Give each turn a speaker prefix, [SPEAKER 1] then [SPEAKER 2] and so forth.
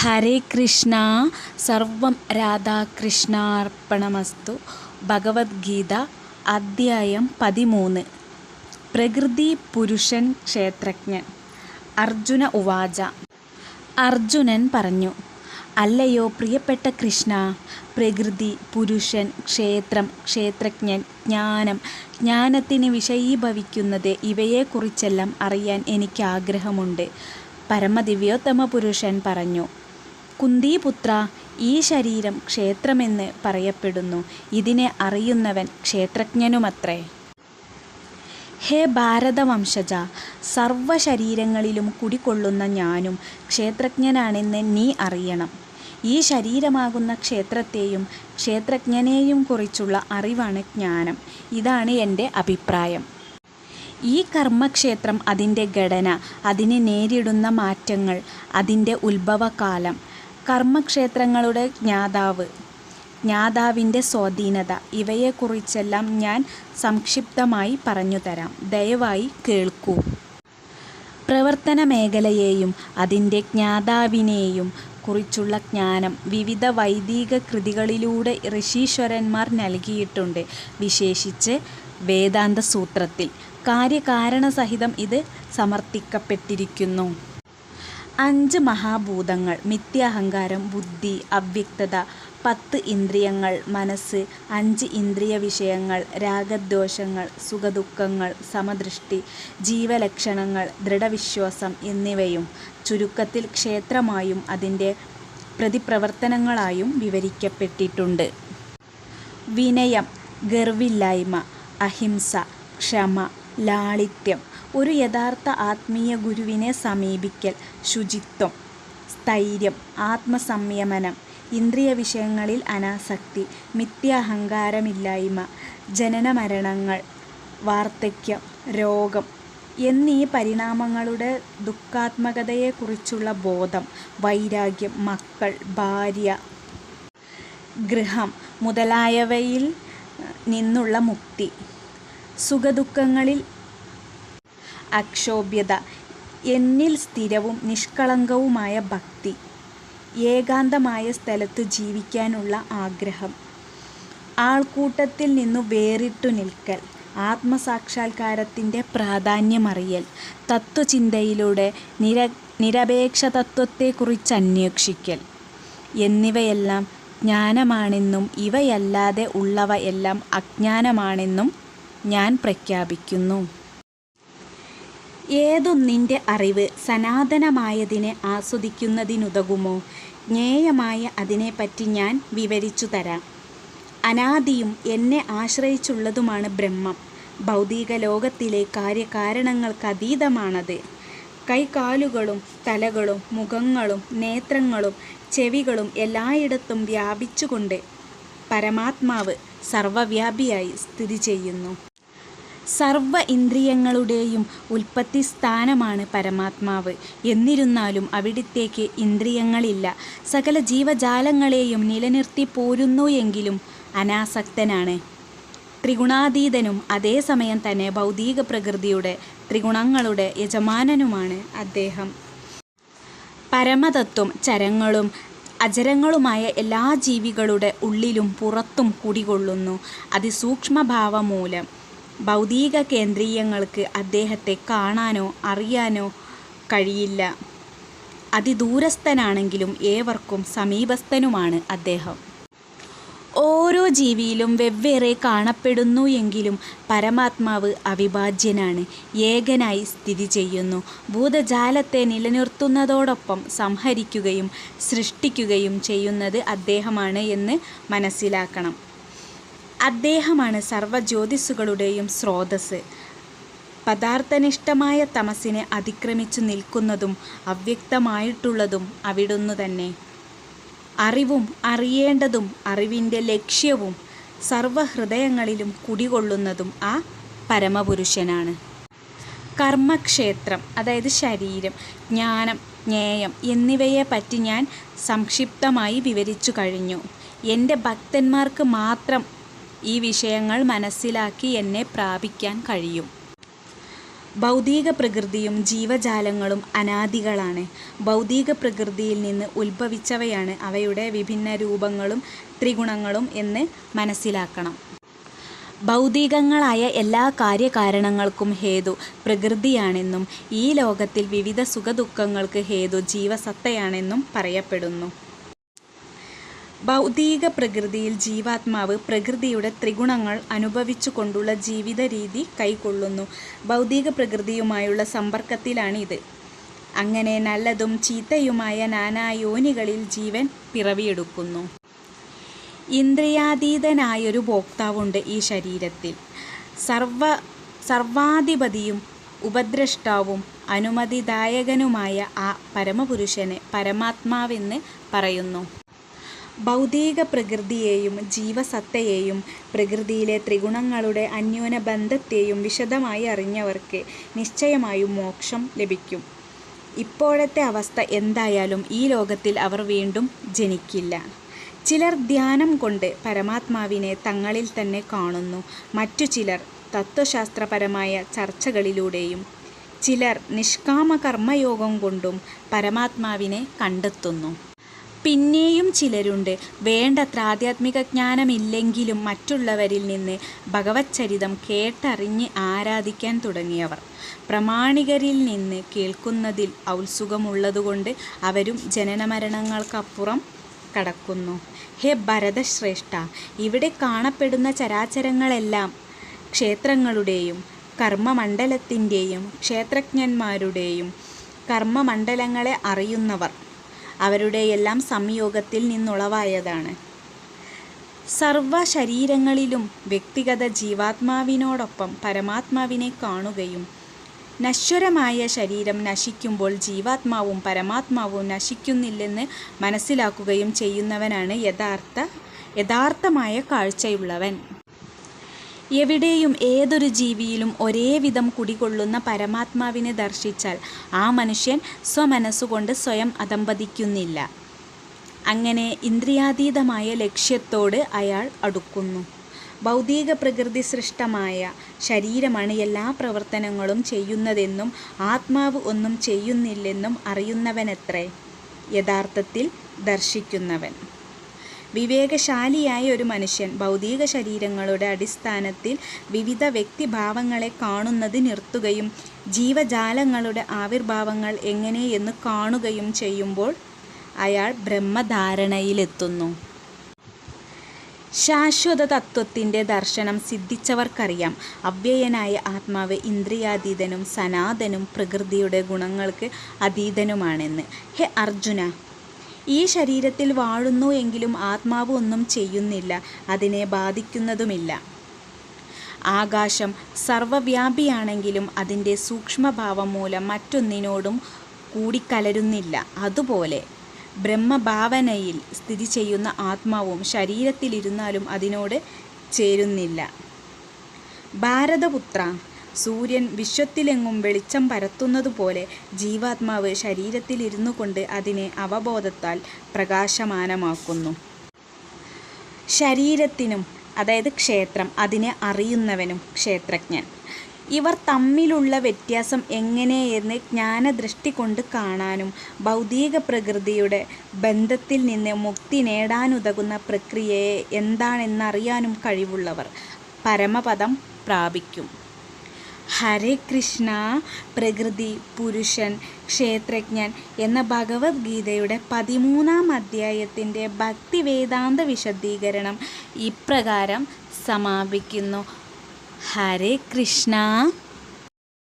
[SPEAKER 1] ഹരേ കൃഷ്ണ സർവം രാധാകൃഷ്ണാർപ്പണമസ്തു. ഭഗവത്ഗീത അദ്ധ്യായം പതിമൂന്ന്. പ്രകൃതി പുരുഷൻ ക്ഷേത്രജ്ഞൻ. അർജുന ഉവാച. അർജുനൻ പറഞ്ഞു അല്ലയോ പ്രിയപ്പെട്ട കൃഷ്ണ പ്രകൃതി പുരുഷൻ ക്ഷേത്രം ക്ഷേത്രജ്ഞൻ ജ്ഞാനം ജ്ഞാനത്തിന് വിഷയീഭവിക്കുന്നത് ഇവയെക്കുറിച്ചെല്ലാം അറിയാൻ എനിക്ക് ആഗ്രഹമുണ്ട് പരമദിവ്യോത്തമ പുരുഷൻ പറഞ്ഞു. കുന്തിപുത്ര ഈ ശരീരം ക്ഷേത്രമെന്ന് പറയപ്പെടുന്നു. ഇതിനെ അറിയുന്നവൻ ക്ഷേത്രജ്ഞനുമത്രേ. ഹേ ഭാരതവംശജ സർവ ശരീരങ്ങളിലും കുടികൊള്ളുന്ന ഞാനും ക്ഷേത്രജ്ഞനാണെന്ന് നീ അറിയണം. ഈ ശരീരമാകുന്ന ക്ഷേത്രത്തെയും ക്ഷേത്രജ്ഞനെയും കുറിച്ചുള്ള അറിവാണ് ജ്ഞാനം. ഇതാണ് എന്റെ അഭിപ്രായം. ഈ കർമ്മക്ഷേത്രം അതിന്റെ ഘടന അതിനെ നേരിടുന്ന മാറ്റങ്ങൾ അതിന്റെ ഉത്ഭവകാലം കർമ്മക്ഷേത്രങ്ങളുടെ ജ്ഞാതാവ്. ജ്ഞാതാവിന്റെ സ്വാധീനത. ഇവയെക്കുറിച്ചെല്ലാം ഞാൻ സംക്ഷിപ്തമായി പറഞ്ഞുതരാം. ദയവായി കേൾക്കൂ. പ്രവർത്തന മേഖലയെയും അതിന്റെ ജ്ഞാതാവിനെയും കുറിച്ചുള്ള ജ്ഞാനം വിവിധ വൈദിക കൃതികളിലൂടെ ഋഷീശ്വരന്മാർ നൽകിയിട്ടുണ്ട്. വിശേഷിച്ച് വേദാന്ത സൂത്രത്തിൽ കാര്യകാരണസഹിതം ഇത് സമർത്ഥിക്കപ്പെട്ടിരിക്കുന്നു. അഞ്ച് മഹാഭൂതങ്ങൾ മിഥ്യാഹങ്കാരം ബുദ്ധി അവ്യക്തത പത്ത് ഇന്ദ്രിയങ്ങൾ മനസ്സ് അഞ്ച് ഇന്ദ്രിയ വിഷയങ്ങൾ രാഗദ്വേഷങ്ങൾ സുഖദുഃഖങ്ങൾ സമദൃഷ്ടി ജീവലക്ഷണങ്ങൾ ദൃഢവിശ്വാസം എന്നിവയും ചുരുക്കത്തിൽ ക്ഷേത്രമായും അതിന്റെ പ്രതിപ്രവർത്തനങ്ങളായും വിവരിക്കപ്പെട്ടിട്ടുണ്ട്. വിനയം ഗർവില്ലായ്മ അഹിംസ ക്ഷമ ലാളിത്യം ഒരു യഥാർത്ഥ ആത്മീയ ഗുരുവിനെ സമീപിക്കൽ ശുചിത്വം സ്ഥൈര്യം ആത്മസംയമനം ഇന്ദ്രിയ വിഷയങ്ങളിൽ അനാസക്തി മിഥ്യാഹങ്കാരമില്ലായ്മ ജനനമരണങ്ങൾ വാർദ്ധക്യം രോഗം എന്നീ പരിണാമങ്ങളുടെ ദുഃഖാത്മകതയെക്കുറിച്ചുള്ള ബോധം വൈരാഗ്യം മക്കൾ ഭാര്യ ഗൃഹം മുതലായവയിൽ നിന്നുള്ള മുക്തി സുഖദുഃഖങ്ങളിൽ അക്ഷോഭ്യത എന്നിൽ സ്ഥിരവും നിഷ്കളങ്കവുമായ ഭക്തി ഏകാന്തമായ സ്ഥലത്ത് ജീവിക്കാനുള്ള ആഗ്രഹം. ആൾക്കൂട്ടത്തിൽ നിന്നു വേറിട്ടു നിൽക്കൽ ആത്മസാക്ഷാത്കാരത്തിന്റെ പ്രാധാന്യമറിയൽ തത്വചിന്തയിലൂടെ നിര നിരപേക്ഷ തത്വത്തെക്കുറിച്ച് അന്വേഷിക്കൽ. എന്നിവയെല്ലാം ജ്ഞാനമാണെന്നും ഇവയല്ലാതെ ഉള്ളവയെല്ലാം അജ്ഞാനമാണെന്നും ഞാൻ പ്രഖ്യാപിക്കുന്നു. ഏതൊന്നിന്റെ അറിവ് സനാതനമായതിനെ ആസ്വദിക്കുന്നതിനുതകുമോ? ജ്ഞേയമായ അതിനെപ്പറ്റി ഞാൻ വിവരിച്ചു തരാം. അനാദിയും എന്നെ ആശ്രയിച്ചുള്ളതുമാണ് ബ്രഹ്മം. ഭൗതിക ലോകത്തിലെ കാര്യകാരണങ്ങൾക്കതീതമാണത് കൈകാലുകളും തലകളും മുഖങ്ങളും നേത്രങ്ങളും ചെവികളും എല്ലായിടത്തും വ്യാപിച്ചുകൊണ്ട് പരമാത്മാവ് സർവവ്യാപിയായി സ്ഥിതി ചെയ്യുന്നു. സർവ ഇന്ദ്രിയങ്ങളുടെയും ഉൽപ്പത്തി സ്ഥാനമാണ് പരമാത്മാവ്. എന്നിരുന്നാലും അവിടത്തേക്ക് ഇന്ദ്രിയങ്ങളില്ല. സകല ജീവജാലങ്ങളെയും നിലനിർത്തി പോരുന്നു എങ്കിലും അനാസക്തനാണ്. ത്രിഗുണാതീതനും അതേസമയം തന്നെ ഭൗതിക പ്രകൃതിയുടെ ത്രിഗുണങ്ങളുടെ യജമാനനുമാണ് അദ്ദേഹം. പരമതത്വം ചരങ്ങളും അജരങ്ങളുമായ എല്ലാ ജീവികളുടെ ഉള്ളിലും പുറത്തും കുടികൊള്ളുന്നു. അതിസൂക്ഷ്മഭാവം മൂലം ഭൗതിക കേന്ദ്രീയങ്ങൾക്ക് അദ്ദേഹത്തെ കാണാനോ അറിയാനോ കഴിയില്ല. അതിദൂരസ്ഥനാണെങ്കിലും ഏവർക്കും സമീപസ്ഥനുമാണ് അദ്ദേഹം. ഓരോ ജീവിയിലും വെവ്വേറെ കാണപ്പെടുന്നു എങ്കിലും പരമാത്മാവ് അവിഭാജ്യനാണ്. ഏകനായി സ്ഥിതി ചെയ്യുന്നു. ഭൂതജാലത്തെ നിലനിർത്തുന്നതോടൊപ്പം സംഹരിക്കുകയും സൃഷ്ടിക്കുകയും ചെയ്യുന്നത് അദ്ദേഹമാണ് എന്ന് മനസ്സിലാക്കണം. അദ്ദേഹമാണ് സർവജ്യോതിസ്സുകളുടെയും സ്രോതസ് പദാർത്ഥനിഷ്ഠമായ തമസിനെ അതിക്രമിച്ചു നിൽക്കുന്നതും അവ്യക്തമായിട്ടുള്ളതും അവിടുന്നു തന്നെ. അറിവും അറിയേണ്ടതും അറിവിന്റെ ലക്ഷ്യവും സർവഹൃദയങ്ങളിലും കുടികൊള്ളുന്നതും ആ പരമപുരുഷനാണ്. കർമ്മക്ഷേത്രം അതായത് ശരീരം ജ്ഞാനം ജ്ഞേയം എന്നിവയെ പറ്റി ഞാൻ സംക്ഷിപ്തമായി വിവരിച്ചു കഴിഞ്ഞു. എന്റെ ഭക്തന്മാർക്ക് മാത്രം ഈ വിഷയങ്ങൾ മനസ്സിലാക്കി എന്നെ പ്രാപിക്കാൻ കഴിയും. ഭൗതിക പ്രകൃതിയും ജീവജാലങ്ങളും അനാദികളാണ്. ഭൗതിക പ്രകൃതിയിൽ നിന്ന് ഉത്ഭവിച്ചവയാണ് അവയുടെ വിഭിന്ന രൂപങ്ങളും ത്രിഗുണങ്ങളും എന്ന് മനസ്സിലാക്കണം. ഭൗതികങ്ങളായ എല്ലാ കാര്യകാരണങ്ങൾക്കും ഹേതു പ്രകൃതിയാണെന്നും ഈ ലോകത്തിൽ വിവിധ സുഖദുഃഖങ്ങൾക്ക് ഹേതു ജീവസത്തയാണെന്നും പറയപ്പെടുന്നു. ഭൗതിക പ്രകൃതിയിൽ ജീവാത്മാവ് പ്രകൃതിയുടെ ത്രിഗുണങ്ങൾ അനുഭവിച്ചുകൊണ്ടുള്ള ജീവിത രീതി കൈക്കൊള്ളുന്നു. ഭൗതിക പ്രകൃതിയുമായുള്ള സമ്പർക്കത്തിലാണിത്. അങ്ങനെ നല്ലതും ചീത്തയുമായ നാനായോനികളിൽ ജീവൻ പിറവിയെടുക്കുന്നു. ഇന്ദ്രിയാതീതനായൊരു ഭോക്താവുണ്ട് ഈ ശരീരത്തിൽ. സർവ സർവാധിപതിയും ഉപദ്രഷ്ടാവും അനുമതിദായകനുമായ ആ പരമപുരുഷനെ പരമാത്മാവെന്ന് പറയുന്നു. ഭൗതിക പ്രകൃതിയെയും ജീവസത്തയെയും പ്രകൃതിയിലെ ത്രിഗുണങ്ങളുടെ അന്യോന്യ ബന്ധത്തെയും വിശദമായി അറിഞ്ഞവർക്ക് നിശ്ചയമായും മോക്ഷം ലഭിക്കും. ഇപ്പോഴത്തെ അവസ്ഥ എന്തായാലും ഈ ലോകത്തിൽ അവർ വീണ്ടും ജനിക്കില്ല. ചിലർ ധ്യാനം കൊണ്ട് പരമാത്മാവിനെ തങ്ങളിൽ തന്നെ കാണുന്നു. മറ്റു ചിലർ തത്വശാസ്ത്രപരമായ ചർച്ചകളിലൂടെയും ചിലർ നിഷ്കാമ കർമ്മയോഗം കൊണ്ടും പരമാത്മാവിനെ കണ്ടെത്തുന്നു. പിന്നെയും ചിലരുണ്ട്. വേണ്ടത്ര ആധ്യാത്മിക ജ്ഞാനമില്ലെങ്കിലും മറ്റുള്ളവരിൽ നിന്ന് ഭഗവത് ചരിതം കേട്ടറിഞ്ഞ് ആരാധിക്കാൻ തുടങ്ങിയവർ. പ്രമാണികരിൽ നിന്ന് കേൾക്കുന്നതിൽ ഔത്സുകമുള്ളതുകൊണ്ട് അവരും ജനനമരണങ്ങൾക്കപ്പുറം കടക്കുന്നു. ഹേ ഭരതശ്രേഷ്ഠ ഇവിടെ കാണപ്പെടുന്ന ചരാചരങ്ങളെല്ലാം ക്ഷേത്രങ്ങളുടെയും കർമ്മമണ്ഡലത്തിന്റെയും ക്ഷേത്രജ്ഞന്മാരുടെയും കർമ്മമണ്ഡലങ്ങളെ അറിയുന്നവർ. അവരുടെയെല്ലാം സംയോഗത്തിൽ നിന്നുളവായതാണ്. സർവ ശരീരങ്ങളിലും വ്യക്തിഗത ജീവാത്മാവിനോടൊപ്പം പരമാത്മാവിനെ കാണുകയും നശ്വരമായ ശരീരം നശിക്കുമ്പോൾ ജീവാത്മാവും പരമാത്മാവും നശിക്കുന്നില്ലെന്ന് മനസ്സിലാക്കുകയും ചെയ്യുന്നവനാണ് യഥാർത്ഥ യഥാർത്ഥമായ കാഴ്ചയുള്ളവൻ. എവിടെയും ഏതൊരു ജീവിയിലും ഒരേ വിധം കുടികൊള്ളുന്ന പരമാത്മാവിനെ ദർശിച്ചാൽ ആ മനുഷ്യൻ സ്വമനസ്സുകൊണ്ട് സ്വയം അതമ്പതിക്കുന്നില്ല അങ്ങനെ ഇന്ദ്രിയാതീതമായ ലക്ഷ്യത്തോട് അയാൾ അടുക്കുന്നു. ഭൗതിക പ്രകൃതി സൃഷ്ടമായ ശരീരമാണ് എല്ലാ പ്രവർത്തനങ്ങളും ചെയ്യുന്നതെന്നും ആത്മാവ് ഒന്നും ചെയ്യുന്നില്ലെന്നും അറിയുന്നവനത്രേ. യഥാർത്ഥത്തിൽ ദർശിക്കുന്നവൻ. വിവേകശാലിയായ ഒരു മനുഷ്യൻ ഭൗതിക ശരീരങ്ങളുടെ അടിസ്ഥാനത്തിൽ വിവിധ വ്യക്തിഭാവങ്ങളെ കാണുന്നത് നിർത്തുകയും ജീവജാലങ്ങളുടെ ആവിർഭാവങ്ങൾ എങ്ങനെയെന്ന് കാണുകയും ചെയ്യുമ്പോൾ അയാൾ ബ്രഹ്മധാരണയിലെത്തുന്നു. ശാശ്വത തത്വത്തിന്റെ ദർശനം സിദ്ധിച്ചവർക്കറിയാം. അവ്യയനായ ആത്മാവ് ഇന്ദ്രിയാതീതനും സനാതനും പ്രകൃതിയുടെ ഗുണങ്ങൾക്ക് അതീതനുമാണെന്ന്. ഹെ അർജുന ഈ ശരീരത്തിൽ വാഴുന്നു എങ്കിലും ആത്മാവ് ഒന്നും ചെയ്യുന്നില്ല അതിനെ ബാധിക്കുന്നതുമില്ല. ആകാശം സർവവ്യാപിയാണെങ്കിലും അതിന്റെ സൂക്ഷ്മഭാവം മൂലം മറ്റൊന്നിനോടും കൂടിക്കലരുന്നില്ല. അതുപോലെ ബ്രഹ്മഭാവനയിൽ സ്ഥിതി ചെയ്യുന്ന ആത്മാവും ശരീരത്തിലിരുന്നാലും അതിനോട് ചേരുന്നില്ല. ഭാരതപുത്ര സൂര്യൻ വിശ്വത്തിലെങ്ങും വെളിച്ചം പരത്തുന്നതുപോലെ ജീവാത്മാവ് ശരീരത്തിലിരുന്നു കൊണ്ട് അതിനെ അവബോധത്താൽ പ്രകാശമാനമാക്കുന്നു. ശരീരത്തിനും അതായത് ക്ഷേത്രം അതിനെ അറിയുന്നവനും ക്ഷേത്രജ്ഞൻ. ഇവർ തമ്മിലുള്ള വ്യത്യാസം എങ്ങനെയെന്ന് ജ്ഞാനദൃഷ്ടി കൊണ്ട് കാണാനും ഭൗതിക പ്രകൃതിയുടെ ബന്ധത്തിൽ നിന്ന് മുക്തി നേടാനുതകുന്ന പ്രക്രിയയെ എന്താണെന്നറിയാനും കഴിവുള്ളവർ പരമപദം പ്രാപിക്കും. ഹരേ കൃഷ്ണ പ്രകൃതി പുരുഷൻ ക്ഷേത്രജ്ഞൻ എന്ന ഭഗവത്ഗീതയുടെ പതിമൂന്നാം അധ്യായത്തിന്റെ ഭക്തിവേദാന്ത വിശദീകരണം ഇപ്രകാരം സമാപിക്കുന്നു. ഹരേ കൃഷ്ണ.